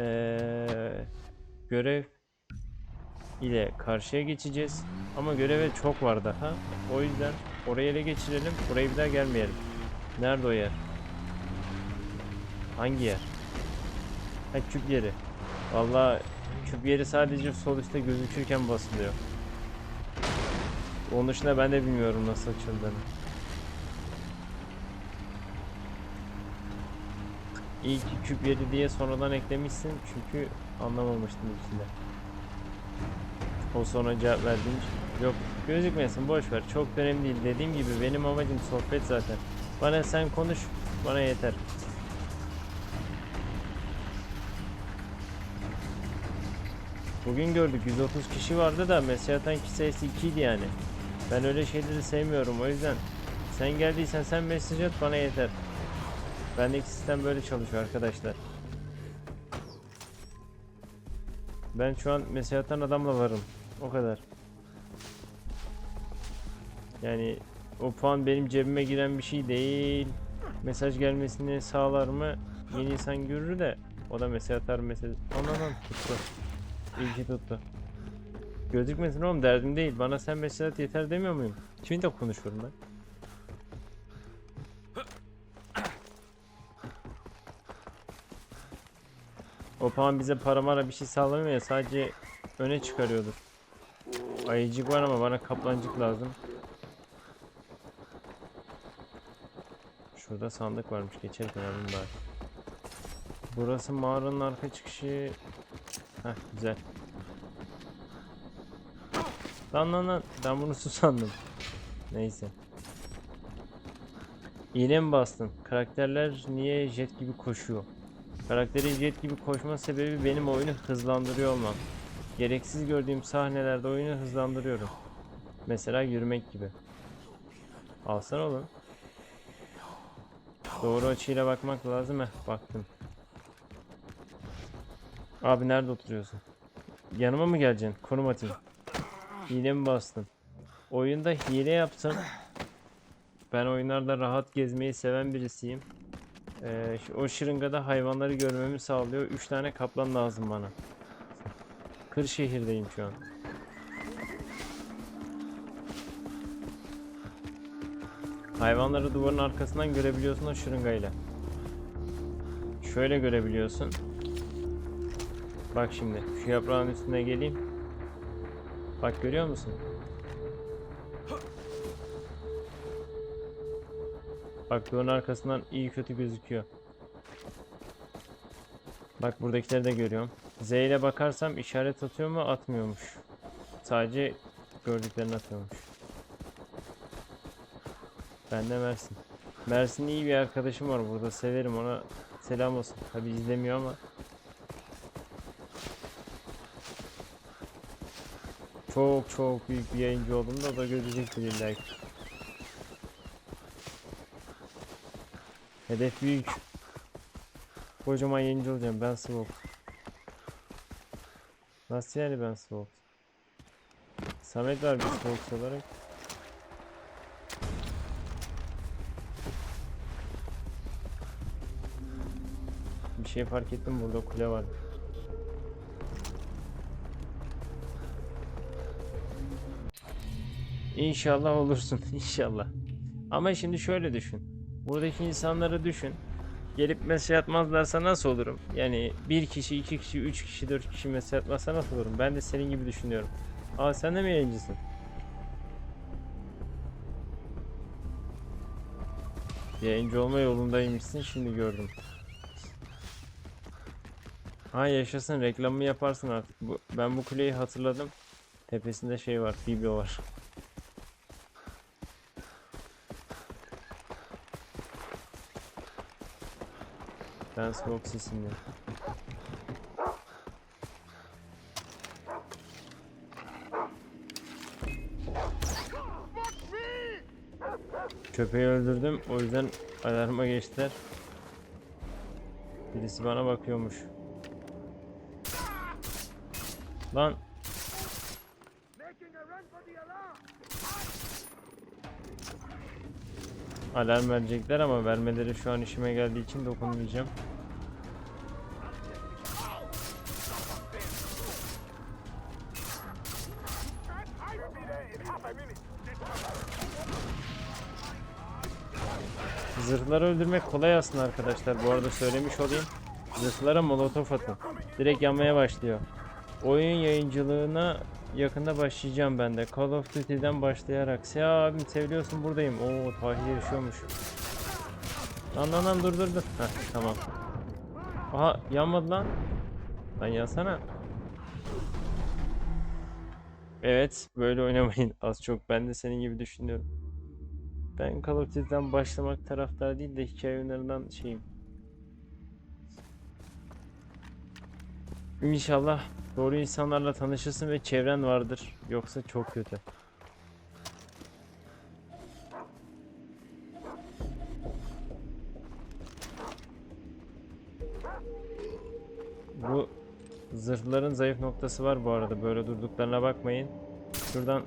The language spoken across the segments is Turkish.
Ee, görev ile karşıya geçeceğiz. Ama göreve çok var daha. O yüzden oraya ele geçirelim. Buraya bir daha gelmeyelim. Nerede o yer? Hangi yer? Ha küp yeri. Vallahi küp yeri sadece sol üstte gözükürken basılıyor. Onun dışında ben de bilmiyorum nasıl açıldığını. İyi ki küp yeri diye sonradan eklemişsin çünkü anlamamıştım içinde. O sonra cevap verdiğim için. Yok gözükmesin boş ver çok önemli değil. Dediğim gibi benim amacım sohbet zaten. Bana sen konuş bana yeter. Bugün gördük 130 kişi vardı da mesaj atan kişi sayısı 2 idi yani. Ben öyle şeyleri sevmiyorum o yüzden. Sen geldiysen sen mesaj at bana yeter. Bendeki sistem böyle çalışıyor arkadaşlar. Ben şu an mesaj atan adamla varım. O kadar. Yani o puan benim cebime giren bir şey değil. Mesaj gelmesini sağlar mı? Yeni insan görür de o da mesaj atar mesaj. Aman aman tuttu. Ki tuttu. Gözükmesin oğlum derdim değil. Bana sen mesaj at yeter demiyor muyum? Şimdi de konuşuyorum ben. O puan bize para mara bir şey sağlamıyor ya sadece öne çıkarıyordur. Ayıcık var ama bana kaplancık lazım. Şurada sandık varmış geçerken alayım bari. Burası mağaranın arka çıkışı. Heh güzel. Lan lan lan ben bunu su sandım. Neyse. İğne mi bastın? Karakterler niye jet gibi koşuyor? Karakterin jet gibi koşma sebebi benim oyunu hızlandırıyor olmam. Gereksiz gördüğüm sahnelerde oyunu hızlandırıyorum. Mesela yürümek gibi. Alsana oğlum. Doğru açıyla bakmak lazım. Heh baktım. Abi nerede oturuyorsun? Yanıma mı geleceksin? Konum atayım. Hile mi bastın? Oyunda hile yaptım. Ben oyunlarda rahat gezmeyi seven birisiyim. Ee, o şırıngada hayvanları görmemi sağlıyor. 3 tane kaplan lazım bana. Kırşehir'deyim şu an. Hayvanları duvarın arkasından görebiliyorsun o şırıngayla. Şöyle görebiliyorsun. Bak şimdi şu yaprağın üstüne geleyim. Bak görüyor musun? Bak arkasından iyi kötü gözüküyor. Bak buradakileri de görüyorum. Z ile bakarsam işaret atıyor mu atmıyormuş. Sadece gördüklerini atıyormuş. Ben de Mersin. Mersin iyi bir arkadaşım var burada severim ona selam olsun. Tabi izlemiyor ama. Çok çok büyük bir yayıncı olduğumda da görecektir illa Hedef büyük. Kocaman yayıncı olacağım ben Swoop. Nasıl yani ben Swoop? Samet var bir Swoop olarak. Bir şey fark ettim burada kule var. İnşallah olursun inşallah. Ama şimdi şöyle düşün. Buradaki insanları düşün. Gelip mesaj atmazlarsa nasıl olurum? Yani bir kişi, iki kişi, üç kişi, dört kişi mesaj atmazsa nasıl olurum? Ben de senin gibi düşünüyorum. Aa sen de mi yayıncısın? Yayıncı olma yolundaymışsın şimdi gördüm. Ha yaşasın reklamını yaparsın artık. Bu, ben bu kuleyi hatırladım. Tepesinde şey var, biblo var. Ben sesimle. Köpeği öldürdüm. O yüzden alarma geçtiler. Birisi bana bakıyormuş. Lan alarm verecekler ama vermeleri şu an işime geldiği için dokunmayacağım. Zırhları öldürmek kolay aslında arkadaşlar. Bu arada söylemiş olayım. Zırhlara molotof atın. Direkt yanmaya başlıyor. Oyun yayıncılığına yakında başlayacağım ben de. Call of Duty'den başlayarak. Seha abim seviliyorsun buradayım. Oo Tahir yaşıyormuş. Lan lan lan dur dur dur. Heh tamam. Aha yanmadı lan. Lan yansana. Evet böyle oynamayın az çok. Ben de senin gibi düşünüyorum. Ben Call of Duty'den başlamak taraftar değil de hikaye oyunlarından şeyim. İnşallah doğru insanlarla tanışırsın ve çevren vardır. Yoksa çok kötü. Bu zırhların zayıf noktası var bu arada. Böyle durduklarına bakmayın. Şuradan...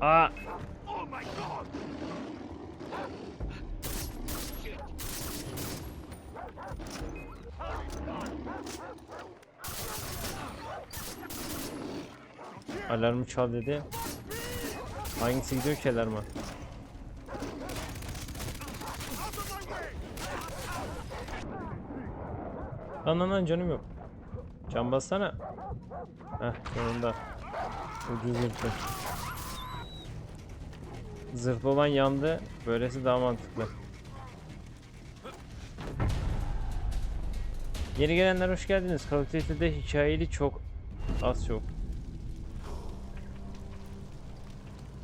Aa! Alarmı çal dedi. Hangisi gidiyor ki alarma? Lan lan lan canım yok. Can bassana. Heh sonunda. Ucuz zırhlı. Zırhlı olan yandı. Böylesi daha mantıklı. Yeni gelenler hoş geldiniz. Duty'de hikayeli çok az çok.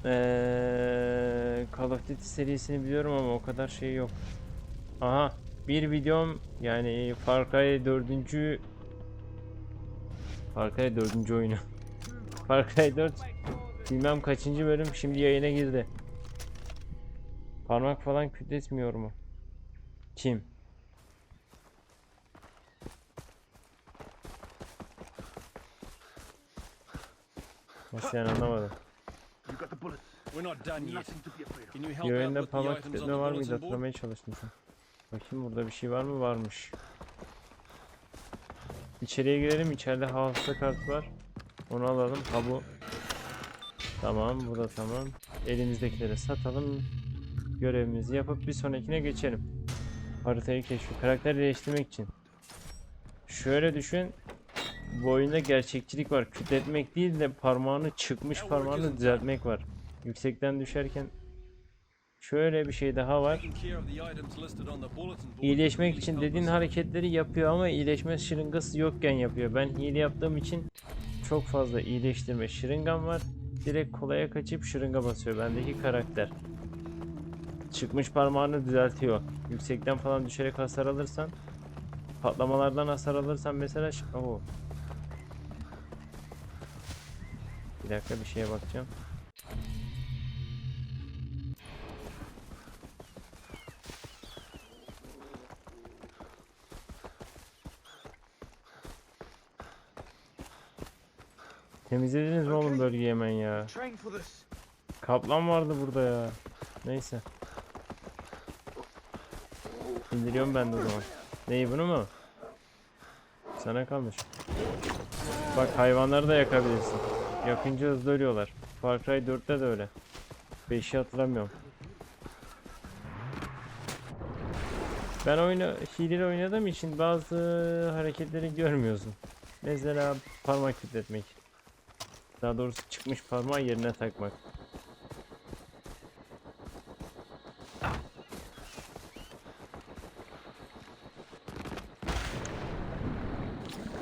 Eee Call of Duty serisini biliyorum ama o kadar şey yok. Aha bir videom yani Far Cry 4. Far Cry 4. oyunu. Far Cry 4 bilmem kaçıncı bölüm şimdi yayına girdi. Parmak falan kütletmiyor mu? Kim? Nasıl yani anlamadım. You got the bullets. We're not done yet. Nothing to be afraid of. Can you help Bir out oyunda with the parmak items on kütletme the var mıydı bulletin board? hatırlamaya an. Bakayım burada bir şey var mı? Varmış. İçeriye girelim. İçeride hafıza kartı var. Onu alalım. Ha bu. Tamam. Bu da tamam. Elimizdekileri satalım. Görevimizi yapıp bir sonrakine geçelim. Haritayı keşfi. Karakter değiştirmek için. Şöyle düşün. Bu oyunda gerçekçilik var. Kütletmek değil de parmağını çıkmış parmağını düzeltmek var. Yüksekten düşerken şöyle bir şey daha var. İyileşmek için dediğin hareketleri yapıyor ama iyileşme şırıngası yokken yapıyor. Ben hile yaptığım için çok fazla iyileştirme şırıngam var. Direkt kolaya kaçıp şırınga basıyor bendeki karakter. Çıkmış parmağını düzeltiyor. Yüksekten falan düşerek hasar alırsan patlamalardan hasar alırsan mesela ş- Bir dakika bir şeye bakacağım. Temizlediniz mi oğlum bölgeyi hemen ya? Kaplan vardı burada ya. Neyse. İndiriyorum ben de o zaman. Neyi bunu mu? Sana kalmış. Bak hayvanları da yakabilirsin. Yakınca hızlı ölüyorlar. Far Cry 4'te de öyle. 5'i hatırlamıyorum. Ben oyunu hileli oynadığım için bazı hareketleri görmüyorsun. Mesela parmak titretmek. Daha doğrusu çıkmış parmağı yerine takmak.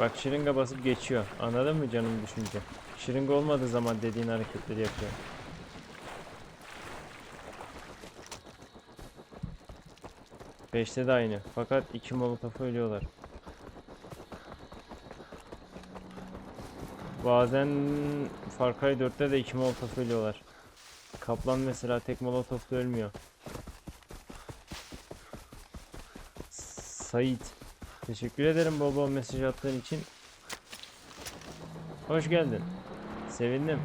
Bak şırınga basıp geçiyor. Anladın mı canım düşünce? Şırınga olmadığı zaman dediğin hareketleri yapıyor. Beşte de aynı. Fakat iki molotofu ölüyorlar. Bazen Far Cry 4'te de iki molotof ölüyorlar. Kaplan mesela tek molotofta ölmüyor. Sait. Teşekkür ederim bol mesaj attığın için. Hoş geldin. Sevindim.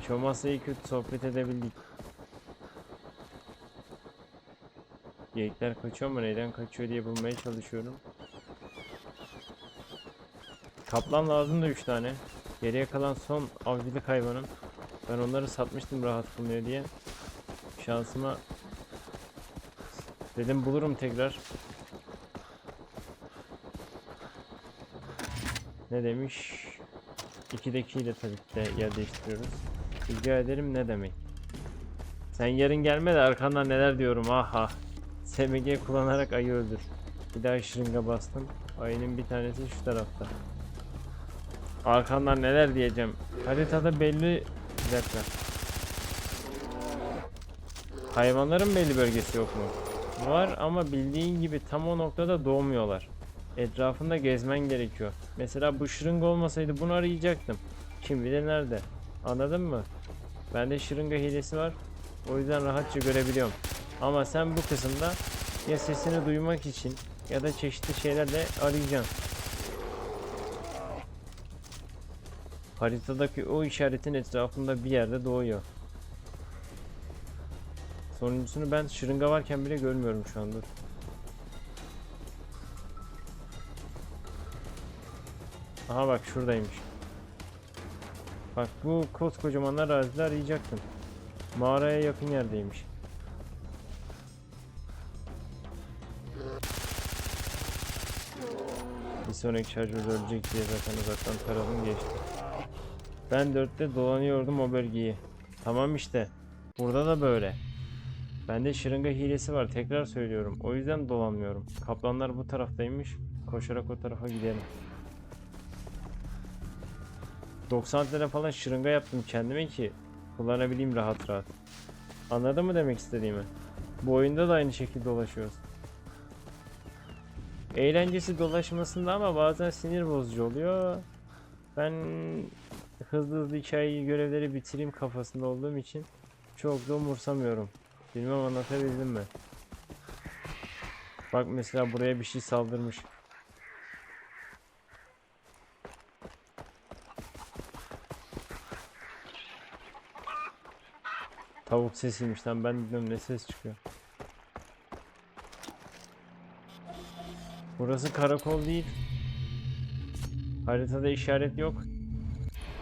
Hiç olmazsa iyi kötü sohbet edebildik. Geyikler kaçıyor mu neyden kaçıyor diye bulmaya çalışıyorum. Kaplan lazım da 3 tane. Geriye kalan son avcılık hayvanım. Ben onları satmıştım rahat kılmıyor diye. Şansıma Dedim bulurum tekrar. Ne demiş? 2'deki ile tabii ki de yer değiştiriyoruz. Rica ederim ne demek? Sen yarın gelme de arkandan neler diyorum aha. SMG kullanarak ayı öldür. Bir daha şırınga bastım. Ayının bir tanesi şu tarafta. Arkandan neler diyeceğim. Haritada belli... Bir. Hayvanların belli bölgesi yok mu? Var ama bildiğin gibi tam o noktada doğmuyorlar. Etrafında gezmen gerekiyor. Mesela bu şırınga olmasaydı bunu arayacaktım. Kim bilir nerede. Anladın mı? Bende şırınga hilesi var. O yüzden rahatça görebiliyorum. Ama sen bu kısımda ya sesini duymak için ya da çeşitli şeylerle arayacaksın. Haritadaki o işaretin etrafında bir yerde doğuyor. Sonuncusunu ben şırınga varken bile görmüyorum şu anda. Aha bak şuradaymış. Bak bu koskocaman arazide arayacaktım. Mağaraya yakın yerdeymiş. Bir sonraki şarjör ölecek diye zaten uzaktan taradım geçti. Ben dörtte dolanıyordum o bölgeyi. Tamam işte. Burada da böyle. Bende şırınga hilesi var tekrar söylüyorum. O yüzden dolanmıyorum. Kaplanlar bu taraftaymış. Koşarak o tarafa gidelim. 90 tane falan şırınga yaptım kendime ki kullanabileyim rahat rahat. Anladın mı demek istediğimi? Bu oyunda da aynı şekilde dolaşıyoruz. Eğlencesi dolaşmasında ama bazen sinir bozucu oluyor. Ben hızlı hızlı hikayeyi görevleri bitireyim kafasında olduğum için çok da umursamıyorum. Bilmem anlatabildim mi? Bak mesela buraya bir şey saldırmış. Tavuk sesiymiş lan ben bilmiyorum ne ses çıkıyor. Burası karakol değil. Haritada işaret yok.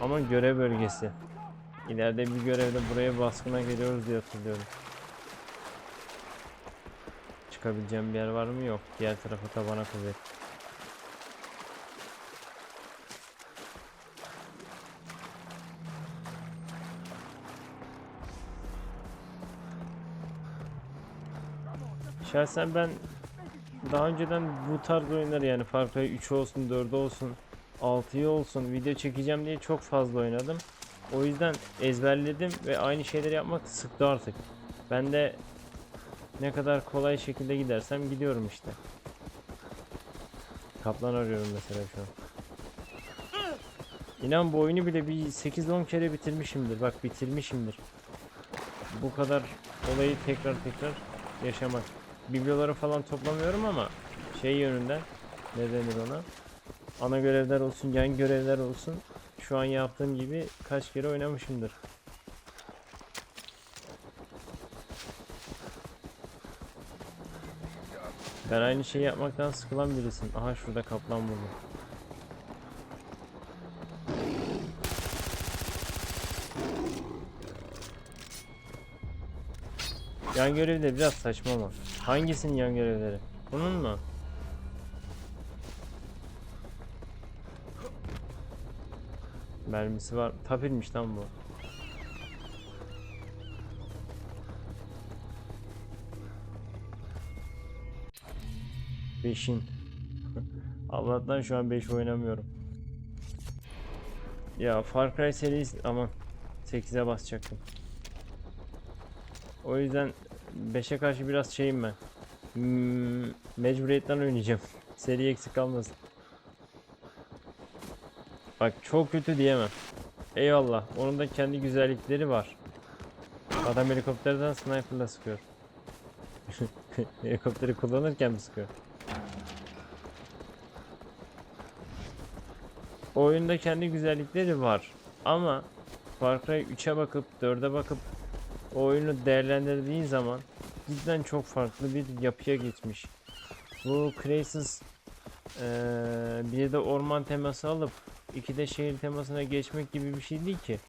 Ama görev bölgesi. İleride bir görevde buraya baskına geliyoruz diye hatırlıyorum. Çıkabileceğim bir yer var mı? Yok. Diğer tarafa tabana kuvvet. Şahsen ben daha önceden bu tarz oyunları yani Far Cry 3 olsun, 4 olsun, 6'yı olsun video çekeceğim diye çok fazla oynadım. O yüzden ezberledim ve aynı şeyleri yapmak sıktı artık. Ben de ne kadar kolay şekilde gidersem gidiyorum işte. Kaplan arıyorum mesela şu an. İnan bu oyunu bile bir 8-10 kere bitirmişimdir. Bak bitirmişimdir. Bu kadar olayı tekrar tekrar yaşamak. Bibloları falan toplamıyorum ama şey yönünden ne denir ona? Ana görevler olsun, yan görevler olsun. Şu an yaptığım gibi kaç kere oynamışımdır. Ben aynı şeyi yapmaktan sıkılan birisin. Aha şurada kaplan buldum. Yan görevi de biraz saçma ama. Hangisinin yan görevleri? Bunun mu? Mermisi var. Tapirmiş lan bu. Beşin. Allah'tan şu an 5 oynamıyorum. Ya Far Cry serisi aman 8'e basacaktım. O yüzden 5'e karşı biraz şeyim ben. Hmm, mecburiyetten oynayacağım. Seri eksik kalmasın. Bak çok kötü diyemem. Eyvallah. Onun da kendi güzellikleri var. Adam helikopterden sniperla sıkıyor. Helikopteri kullanırken mi sıkıyor? O oyunda kendi güzellikleri var. Ama Far Cry 3'e bakıp 4'e bakıp o oyunu değerlendirdiğin zaman cidden çok farklı bir yapıya geçmiş. Bu Crysis eee bir de orman teması alıp iki de şehir temasına geçmek gibi bir şey değil ki.